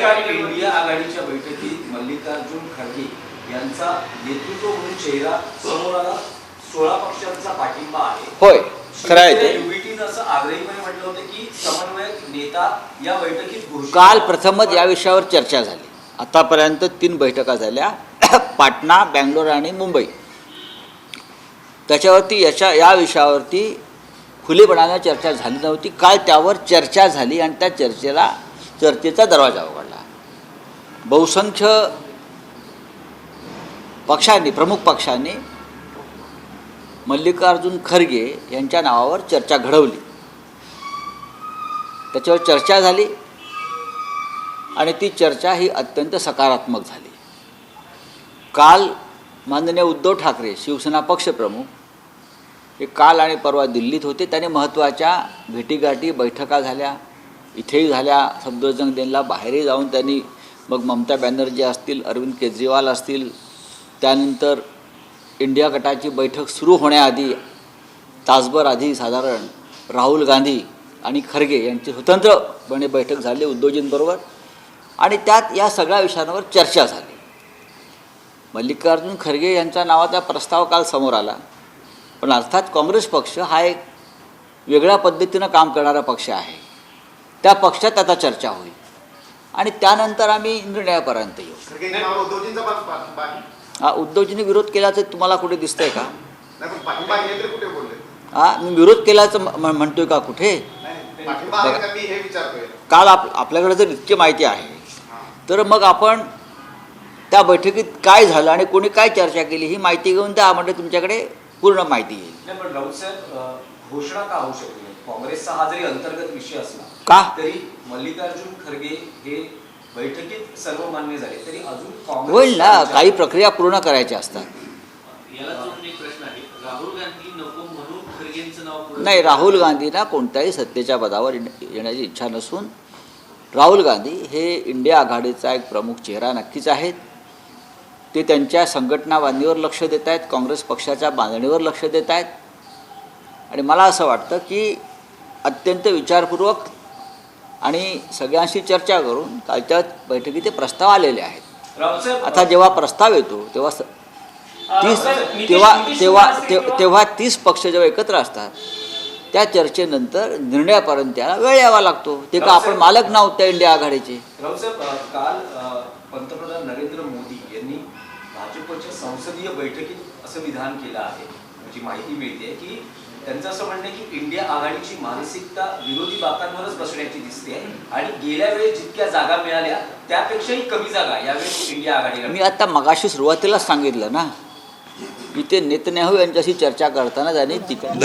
काल इंडिया आघाडीच्या बैठकीत मल्लिकार्जुन खरगे यांचा नेतृत्व म्हणून चेहरा समोर आला सोळा पक्षांचा पाठिंबा आहे. होय खरं आहे ते. युवीटीनं असं आग्रहीपणे म्हटलं होतं की समन्वयक नेता या बैठकीत घोषित काल प्रथमच या विषयावर चर्चा झाली. आतापर्यंत तीन बैठका झाल्या. पाटणा बँगलोर आणि मुंबई. त्याच्यावरती याच्या या विषयावरती खुलेपणानं चर्चा झाली नव्हती. काल त्यावर चर्चा झाली आणि त्या चर्चेला चर्चेचा दरवाजा उघडला. बहुसंख्य पक्षांनी प्रमुख पक्षांनी मल्लिकार्जुन खरगे यांच्या नावावर चर्चा घडवली. त्याच्यावर चर्चा झाली आणि ती चर्चा ही अत्यंत सकारात्मक झाली. काल माननीय उद्धव ठाकरे शिवसेना पक्षप्रमुख हे काल आणि परवा दिल्लीत होते. त्याने महत्त्वाच्या भेटीगाठी बैठका झाल्या. इथेही झाल्या सफदरजंग दिनला बाहेरही जाऊन त्यांनी मग ममता बॅनर्जी असतील अरविंद केजरीवाल असतील त्यानंतर इंडिया गटाची बैठक सुरू होण्याआधी तासभर आधी साधारण राहुल गांधी आणि खरगे यांची स्वतंत्रपणे बैठक झाली उद्धवजींबरोबर. आणि त्यात या सगळ्या विषयांवर चर्चा झाली. मल्लिकार्जुन खरगे यांच्या नावाचा प्रस्ताव काल समोर आला. पण अर्थात काँग्रेस पक्ष हा एक वेगळ्या पद्धतीनं काम करणारा पक्ष आहे. त्या पक्षात आता चर्चा होईल. आणि त्यानंतर आम्ही निर्णयापर्यंत येऊ. हा उद्धवजींनी विरोध केल्याचं तुम्हाला कुठे दिसतंय का? नाही पण पाठिंबा आहे तरी कुठे बोलले? हा मी विरोध केल्याचं म्हणतोय का कुठे? काल आप आपल्याकडे जर इतकी माहिती आहे हा. तर मग आपण त्या बैठकीत काय झालं आणि कोणी काय चर्चा केली ही माहिती घेऊन त्या म्हणजे तुमच्याकडे पूर्ण माहिती येईल. घोषणा का होऊ नाही काँग्रेसचा हा जरी अंतर्गत विषय असला का? तरी मल्लिकार्जुन खरगे हे बैठकीत सर्व मान्य झाले. तरी अजून काँग्रेस होईल ना काही प्रक्रिया पूर्ण करायच्या असतात. याला जोडून एक प्रश्न आहे. राहुल गांधी नको म्हणून खरगेंचं नाव पुढे नाही राहुल गांधींना कोणत्याही सत्तेच्या पदावर येण्या- येण्याची इच्छा नसून राहुल गांधी हे इंडिया आघाडीचा एक प्रमुख चेहरा नक्कीच आहेत. ते त्यांच्या संघटना बांधणीवर लक्ष देत आहेत काँग्रेस पक्षाच्या बांधणीवर लक्ष देत आहेत. आणि मला असं वाटतं की अत्यंत विचारपूर्वक आणि सगळ्यांशी चर्चा करून कालच्या बैठकीत ते प्रस्ताव आलेले आहेत. आता जेव्हा प्रस्ताव येतो तेव्हा तीस तेव्हा तेव्हा तेव्हा तीस पक्ष जेव्हा एकत्र असतात त्या चर्चेनंतर निर्णयापर्यंत त्याला वेळ यावा लागतो. ते का आपण मालक नाहोत त्या इंडिया आघाडीचे? काल पंतप्रधान नरेंद्र मोदी यांनी भाजपच्या संसदीय बैठकीत असं विधान केलं आहे. म्हणजे माहिती मिळते की त्यांचं असं म्हणणं आहे की इंडिया आघाडीची मानसिकता विरोधी बाकांवरच बसण्याची दिसते आणि गेल्या वेळेस जितक्या जागा मिळाल्या त्यापेक्षाही कमी जागा यावेळेस इंडिया आघाडीला मी आता मगाशी सुरुवातीलाच सांगितलं ना ते नेतन्याहू यांच्याशी चर्चा करताना त्यांनी तिकडे